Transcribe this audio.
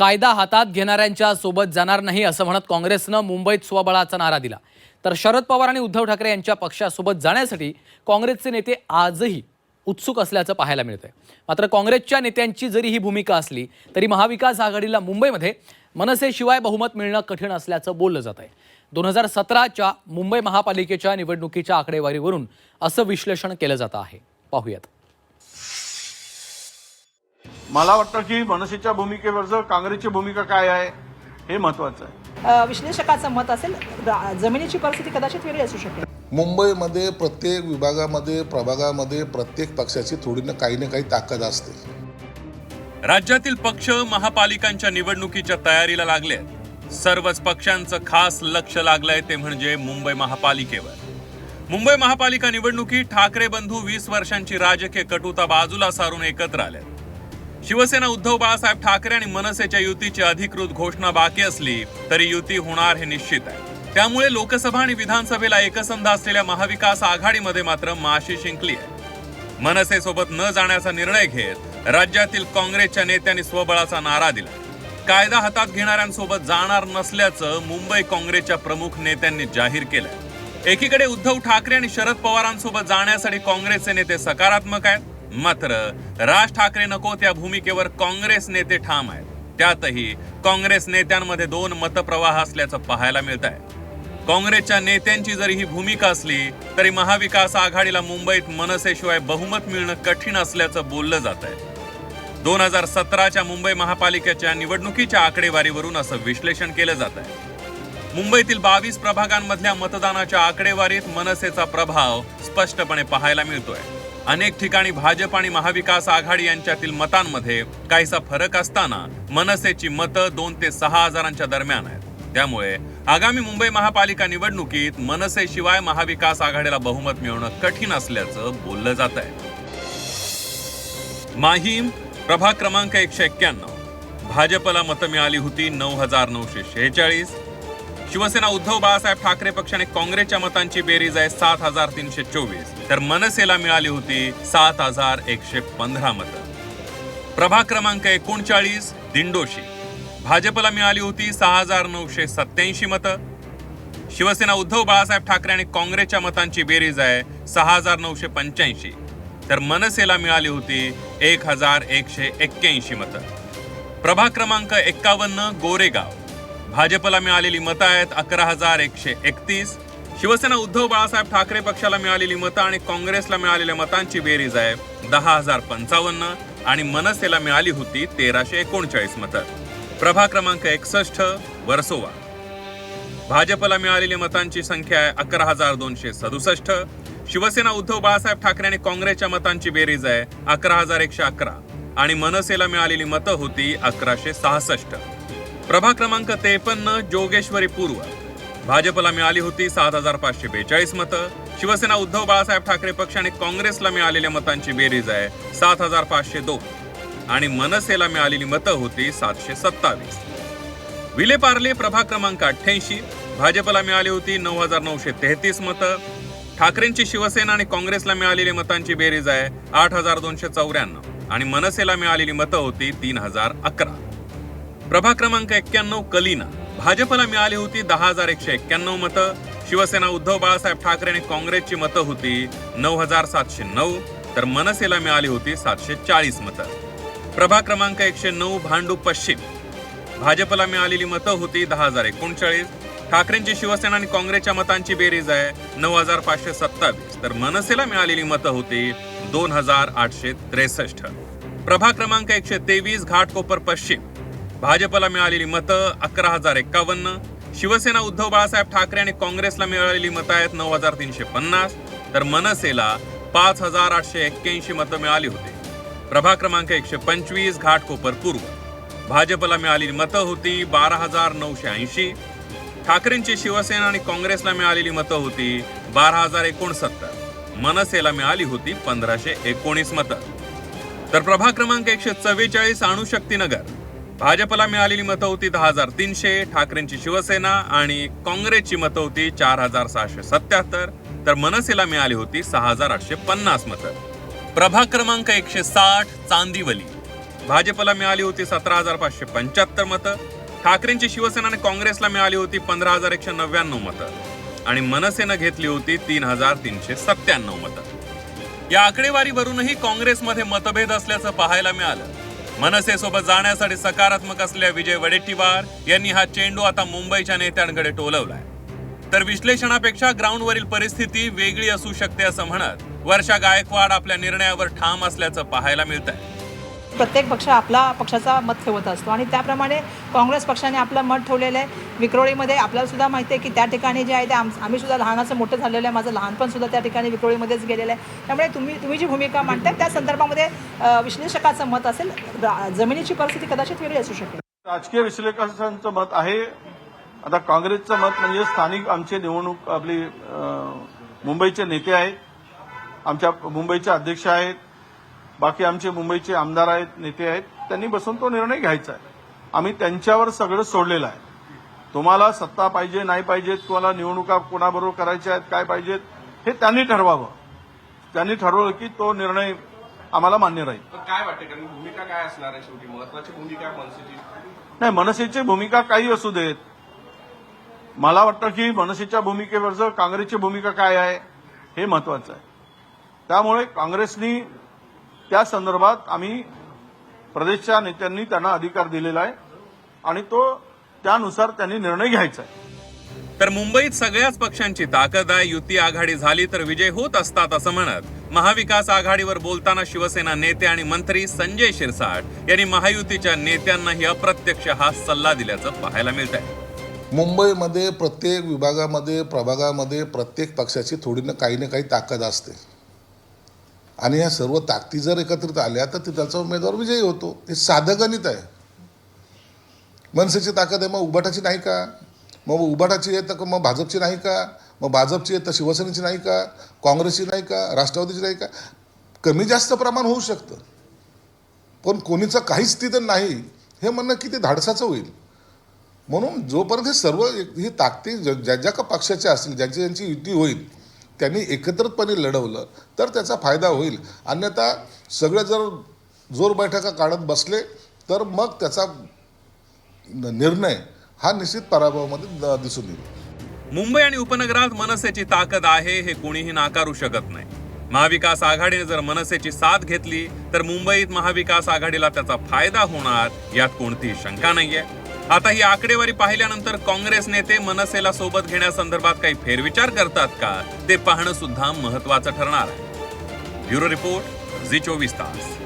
कायदा हातात घेणाऱ्यांच्या सोबत जाणार नाही असं म्हणत काँग्रेसनं मुंबईत स्वबळाचा नारा दिला. तर शरद पवार आणि उद्धव ठाकरे यांच्या पक्षासोबत जाण्यासाठी काँग्रेसचे नेते आजही उत्सुक असल्याचं पाहायला मिळतंय. मात्र काँग्रेसच्या नेत्यांची जरी ही भूमिका असली तरी महाविकास आघाडीला मुंबईमध्ये मनसेशिवाय बहुमत मिळणं कठीण असल्याचं बोललं जात आहे दोन हजार सतराच्या मुंबई महापालिकेच्या निवडणुकीच्या आकडेवारीवरून असं विश्लेषण केलं जातं आहे. पाहूयात. मला वाटतं की मनसेच्या भूमिकेवरचं काँग्रेसची भूमिका काय आहे हे महत्वाचं आहे. विश्लेषकाचं मत असेल जमिनीची परिस्थिती कदाचित वेगळी असू शकेल. मुंबईमध्ये प्रत्येक विभागामध्ये प्रभागामध्ये प्रत्येक पक्षाची थोडी ना काही ना काही ताकद असते. राज्यातील पक्ष महापालिकांच्या निवडणुकीच्या तयारीला लागले सर्वच पक्षांचं खास लक्ष लागलंय ते म्हणजे मुंबई महापालिकेवर. मुंबई महापालिका निवडणुकीत ठाकरे बंधू वीस वर्षांची राजकीय कटुता बाजूला सारून एकत्र आले शिवसेना उद्धव बाळासाहेब ठाकरे आणि मनसेच्या युतीची अधिकृत घोषणा बाकी असली तरी युती होणार हे निश्चित आहे. त्यामुळे लोकसभा आणि विधानसभेला एकसंध असलेल्या महाविकास आघाडीमध्ये मात्र माशी शिंकली आहे. मनसेसोबत न जाण्याचा निर्णय घेत राज्यातील काँग्रेसच्या नेत्यांनी स्वबळाचा नारा दिला. कायदा हातात घेणाऱ्यांसोबत जाणार नसल्याचं मुंबई काँग्रेसच्या प्रमुख नेत्यांनी जाहीर केलंय. एकीकडे उद्धव ठाकरे आणि शरद पवारांसोबत जाण्यासाठी काँग्रेसचे नेते सकारात्मक आहेत. मात्र राज ठाकरे नको त्या भूमिकेवर काँग्रेस नेते ठाम आहेत. त्यातही काँग्रेस नेत्यांमध्ये दोन मतप्रवाह असल्याचं पाहायला मिळत आहे काँग्रेसच्या नेत्यांची जरी ही भूमिका असली तरी महाविकास आघाडीला मुंबईत मनसेशिवाय बहुमत मिळणं कठीण असल्याचं बोललं जात आहे दोन हजार सतराच्या मुंबई महापालिकेच्या निवडणुकीच्या आकडेवारीवरून असं विश्लेषण केलं जात आहे मुंबईतील बावीस प्रभागांमधल्या मतदानाच्या आकडेवारीत मनसेचा प्रभाव स्पष्टपणे पाहायला मिळतोय. अनेक ठिकाणी भाजप आणि महाविकास आघाडी यांच्यातील मतांमध्ये काहीसा फरक असताना मनसेची मतं दोन ते सहा हजारांच्या दरम्यान आहेत. त्यामुळे आगामी मुंबई महापालिका निवडणुकीत मनसेशिवाय महाविकास आघाडीला बहुमत मिळवणं कठीण असल्याचं बोललं जात आहे. माहीम प्रभाग क्रमांक एकशे एक्क्याण्णव. भाजपला मतं मिळाली होती नऊ हजार नऊशे शेहेचाळीस. शिवसेना उद्धव बाळासाहेब ठाकरे पक्ष आणि काँग्रेसच्या मतांची बेरीज आहे सात हजार तीनशे चोवीस. तर मनसेला मिळाली होती सात हजार एकशे पंधरा मतं. प्रभाग क्रमांक एकोणचाळीस दिंडोशी. भाजपला मिळाली होती सहा हजार नऊशे सत्याऐंशी मतं. शिवसेना उद्धव बाळासाहेब ठाकरे आणि काँग्रेसच्या मतांची बेरीज आहे सहा हजार नऊशे पंच्याऐंशी. तर मनसेला मिळाली होती एक हजार एकशे एक्क्याऐंशी मतं. प्रभाग क्रमांक एक्कावन्न गोरेगाव. भाजपला मिळालेली मतं आहेत अकरा हजार एकशे एकतीस. शिवसेना उद्धव बाळासाहेब ठाकरे पक्षाला मिळालेली मतं आणि काँग्रेसला मिळालेल्या मतांची बेरीज आहे दहा हजार पंचावन्न आणि मनसेला मिळाली होती तेराशे एकोणचाळीस मतं. प्रभा क्रमांक एकसष्ट वर्सोवा. भाजपला मिळालेली मतांची संख्या आहे अकरा हजार दोनशे सदुसष्ट. शिवसेना उद्धव बाळासाहेब ठाकरे आणि काँग्रेसच्या मतांची बेरीज आहे अकरा हजार एकशे अकरा आणि मनसेला मिळालेली मतं होती अकराशे सहासष्ट. प्रभाग क्रमांक त्रेपन्न जोगेश्वरी पूर्व. भाजपला मिळाली होती सात हजार पाचशे बेचाळीस मतं. शिवसेना उद्धव बाळासाहेब ठाकरे पक्ष आणि काँग्रेसला मिळालेल्या मतांची बेरीज आहे सात हजार पाचशे दोन. आणि मनसेला मिळालेली मतं होती सातशे सत्तावीस. विलेपार्ले प्रभाग क्रमांक अठ्ठ्याऐंशी. भाजपला मिळाली होती नऊ हजार नऊशे तेहतीस मतं. ठाकरेंची शिवसेना आणि काँग्रेसला मिळालेली मतांची बेरीज आहे आठ हजार दोनशे चौऱ्याण्णव. आणि मनसेला मिळालेली मतं होती तीन हजार अकरा. प्रभाग क्रमांक एक्क्याण्णव कलीना. भाजपला मिळाली होती दहा हजार एकशे एक्क्याण्णव मतं. शिवसेना उद्धव बाळासाहेब ठाकरे आणि काँग्रेसची मतं होती नऊ हजार सातशे नऊ. तर मनसेला मिळाली होती सातशे चाळीस मतं. प्रभाग क्रमांक एकशे नऊ भांडू पश्चिम. भाजपला मिळालेली मतं होती दहा हजार एकोणचाळीस. ठाकरेंची शिवसेना आणि काँग्रेसच्या मतांची बेरीज आहे नऊ हजार पाचशे सत्तावीस. तर मनसेला मिळालेली मतं होती दोन हजार आठशे त्रेसष्ट. प्रभाग क्रमांक एकशे तेवीस घाटकोपर पश्चिम. भाजपला मिळालेली मतं अकरा हजार एक्कावन्न. शिवसेना उद्धव बाळासाहेब ठाकरे आणि काँग्रेसला मिळालेली मतं आहेत नऊ हजार तीनशे पन्नास. तर मनसेला पाच हजार आठशे एक्क्याऐंशी मतं मिळाली होती. प्रभाग क्रमांक एकशे पंचवीस घाटकोपर पूर्व भाजपला मिळालेली मतं होती बारा हजार नऊशे ऐंशी. ठाकरेंची शिवसेना आणि काँग्रेसला मिळालेली मतं होती बारा हजार एकोणसत्तर. मनसेला मिळाली होती पंधराशे एकोणीस मतं. तर प्रभाग क्रमांक एकशे चव्वेचाळीस अणुशक्तीनगर भाजपला मिळालेली मतं होती दहा हजार तीनशे ठाकरेंची शिवसेना आणि काँग्रेसची मतं होती चार हजार सहाशे सत्याहत्तर. तर मनसेला मिळाली होती सहा हजार आठशे पन्नास मतं. प्रभाग क्रमांक एकशे साठ चांदिवली. भाजपला मिळाली होती सतरा हजार पाचशे पंच्याहत्तर मतं. ठाकरेंची शिवसेना आणि काँग्रेसला मिळाली होती पंधरा हजार एकशे नव्याण्णव मतं. आणि मनसेनं घेतली होती तीन हजार तीनशे सत्त्याण्णव मतं. या आकडेवारीवरूनही काँग्रेसमध्ये मतभेद असल्याचं पाहायला मिळालं. मनसेसोबत जाण्यासाठी सकारात्मक असलेल्या विजय वडेट्टीवार यांनी हा चेंडू आता मुंबईच्या नेत्यांकडे टोलवलाय. तर विश्लेषणापेक्षा ग्राउंडवरील परिस्थिती वेगळी असू शकते असं म्हणत वर्षा गायकवाड आपल्या निर्णयावर ठाम असल्याचं पाहायला मिळत आहे प्रत्येक पक्ष आपला पक्षाचा मत ठेवत असतो. आणि त्याप्रमाणे काँग्रेस पक्षाने आपलं मत ठेवलेलं आहे. विक्रोळीमध्ये आपल्याला सुद्धा माहिती आहे की त्या ठिकाणी जे आहे ते आम आम्ही सुद्धा लहानाचं मोठं झालेलं आहे. माझं लहानपण सुद्धा त्या ठिकाणी विक्रोळीमध्येच गेलेलं आहे. त्यामुळे तुम्ही तुम्ही जी भूमिका मांडताय त्या संदर्भामध्ये विश्लेषकाचं मत असेल जमिनीची परिस्थिती कदाचित वेगळी असू शकेल. राजकीय विश्लेषकांचं मत आहे. आता काँग्रेसचं मत म्हणजे स्थानिक आमचे निवडणूक आपली मुंबईचे नेते आहेत. आमच्या मुंबईचे अध्यक्ष आहेत. बाकी आमचे मुंबईचे आमदार आहेत नेते आहेत त्यांनी बसून तो निर्णय घ्यायचा आहे. आम्ही त्यांच्यावर सगळं सोडलेलं आहे. तुम्हाला सत्ता पाहिजे नाही पाहिजे तुम्हाला निवडणुका कोणाबरोबर करायच्या आहेत काय पाहिजेत हे त्यांनी ठरवावं. त्यांनी ठरवलं की तो निर्णय आम्हाला मान्य राहील. काय वाटतं कारण भूमिका काय असणार आहे शेवटी? महत्वाची भूमिका मनसेची. नाही मनसेची भूमिका काही असू देत. मला वाटतं की मनसेच्या भूमिकेवरचं काँग्रेसची भूमिका काय आहे हे महत्वाचं आहे. त्यामुळे काँग्रेसनी त्या संदर्भात आम्ही प्रदेशच्या नेत्यांनी त्यांना अधिकार दिलेला आहे आणि तो त्यानुसार त्यांनी निर्णय घ्यायचा आहे. तर मुंबईत सगळ्याच पक्षांची ताकद आहे युती आघाडी झाली तर विजय होत असतात असं म्हणत महाविकास आघाडीवर बोलताना शिवसेना नेते आणि मंत्री संजय शिरसाट यांनी महायुतीच्या नेत्यांनाही अप्रत्यक्ष हा सल्ला दिल्याचं पाहायला मिळत आहे मुंबईमध्ये प्रत्येक विभागामध्ये प्रभागामध्ये प्रत्येक पक्षाची थोडी ना काही ना काही ताकद असते. आणि ह्या सर्व ताकदी जर एकत्रित आल्या तर त्याचा उमेदवार विजयी होतो. हे साधं गणित आहे. मनसेची ताकद आहे मग उबाटाची नाही का? मग उबाटाची आहे तर मग भाजपची नाही का? मग भाजपची आहे तर शिवसेनेची नाही का? काँग्रेसची नाही का? राष्ट्रवादीची नाही का? कमी जास्त प्रमाण होऊ शकतं. पण कोणीचं काहीच तिथं नाही हे म्हणणं किती धाडसाचं होईल. म्हणून जोपर्यंत हे सर्व एक- ही ताकदी ज- ज्या ज्या का पक्षाचे असतील ज्यांची ज्यांची युती होईल त्यांनी एकत्रितपणे लढवलं तर त्याचा फायदा होईल. अन्यथा सगळे जर जोर बैठका काढत बसले तर मग त्याचा निर्णय हा निश्चित पराभवामध्ये दिसून येईल. मुंबई आणि उपनगरात मनसेची ताकद आहे हे कोणीही नाकारू शकत नाही. महाविकास आघाडीने जर मनसेची साथ घेतली तर मुंबईत महाविकास आघाडीला त्याचा फायदा होणार यात कोणतीही शंका नाहीये. आता ही आकडेवारी पाहिल्यानंतर काँग्रेस नेते मनसेला सोबत घेण्यासंदर्भात काही फेरविचार करतात का? ते पाहणं सुद्धा महत्वाचं ठरणार आहे. ब्युरो रिपोर्ट झी चोवीस तास.